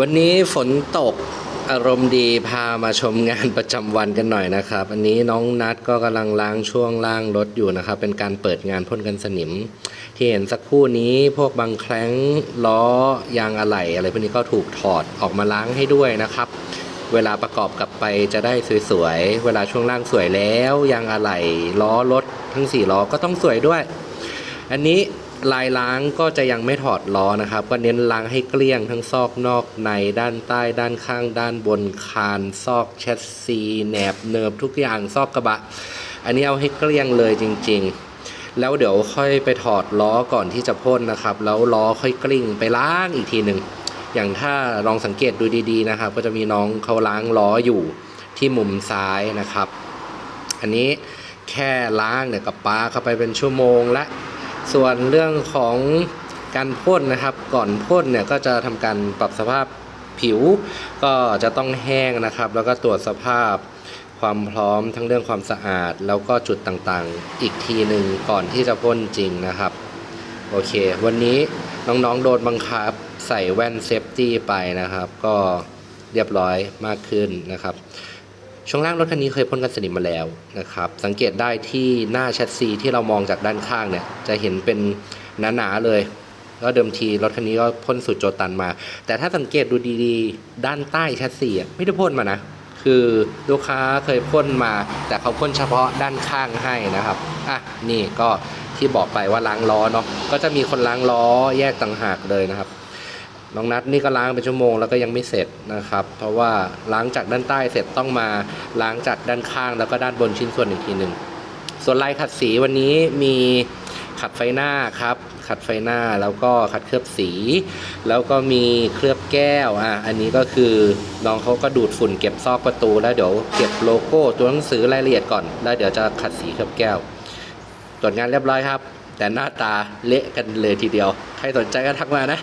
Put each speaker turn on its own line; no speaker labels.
วันนี้ฝนตกอารมณ์ดีพามาชมงานประจำวันกันหน่อยนะครับ อันนี้น้องนัดก็กำลังล้างช่วงล่างรถอยู่นะครับ เป็นการเปิดงานพ่นกันสนิม ที่เห็นสักครู่นี้พวกบางแคล้งล้อยางอะไหล่อะไรพวกนี้ก็ถูกถอดออกมาล้างให้ด้วยนะครับ เวลาประกอบกลับไปจะได้สวยๆ เวลาช่วงล่างสวยแล้ว ยางอะไหล่ล้อรถทั้งสี่ล้อก็ต้องสวยด้วย อันนี้ ลายล้างก็จะยังไม่ถอดล้อนะครับ ก็เน้นล้างให้เกลี้ยงทั้งซอกนอกในด้านใต้ด้านข้าง ด้านบนคานซอกแชสซีแหนบเนิบทุกอย่างซอกกระบะ อันนี้เอาให้เกลี้ยงเลยจริง ๆแล้วเดี๋ยวค่อยไปถอดล้อก่อนที่จะพ่นนะครับ แล้วล้อค่อยกลิ้งไปล้างอีกทีหนึ่งอย่างถ้าลองสังเกตดูดีๆนะครับ ก็จะมีน้องเขาล้างล้ออยู่ที่มุมซ้ายนะครับ อันนี้แค่ล้างเนี่ยกับปาเข้าไปเป็นชั่วโมงละ ส่วนเรื่องของการพ่นนะครับ ก่อนพ่นเนี่ยก็จะทำการปรับสภาพผิว ก็จะต้องแห้งนะครับ แล้วก็ตรวจสภาพความพร้อมทั้งเรื่องความสะอาด แล้วก็จุดต่างๆ อีกทีหนึ่งก่อนที่จะพ่นจริงนะครับ โอเค วันนี้น้องๆโดนบังคับใส่แว่นเซฟตี้ไปนะครับ ก็เรียบร้อยมากขึ้นนะครับ ช่วงล่างรถคันนี้เคยพ่นกันสนิมมาแล้วนะครับ สังเกตได้ที่หน้าแชสซีที่เรามองจากด้านข้างเนี่ยจะเห็นเป็นหนาๆเลยก็เดิมทีรถคันนี้ก็พ่นสูตรโจตันมา แต่ถ้าสังเกตดูดีๆ ด้านใต้แชสซีอะไม่ได้พ่นมานะ คือลูกค้าเคยพ่นมา แต่เขาพ่นเฉพาะด้านข้างให้นะครับอะนี่ก็ที่บอกไปว่าล้างล้อเนาะก็จะมีคนล้างล้อแยกต่างหากเลยนะครับ น้องนัดนี่ก็ล้างเป็นชั่วโมงแล้วก็ยังไม่เสร็จนะครับ เพราะว่าล้างจากด้านใต้เสร็จต้องมาล้างจากด้านข้างแล้วก็ด้านบนชิ้นส่วนอีกทีหนึ่งส่วนลายขัดสีวันนี้มีขัดไฟหน้าครับ ขัดไฟหน้าแล้วก็ขัดเคลือบสี แล้วก็มีเคลือบแก้วอะอันนี้ก็คือน้องเขาก็ดูดฝุ่นเก็บซอกประตูแล้วเดี๋ยวเก็บโลโก้ตัวหนังสือรายละเอียดก่อนแล้วเดี๋ยวจะขัดสีเคลือบแก้ว ตรวจงานเรียบร้อยครับ แต่หน้าตาเละกันเลยทีเดียว ใครสนใจก็ทักมานะ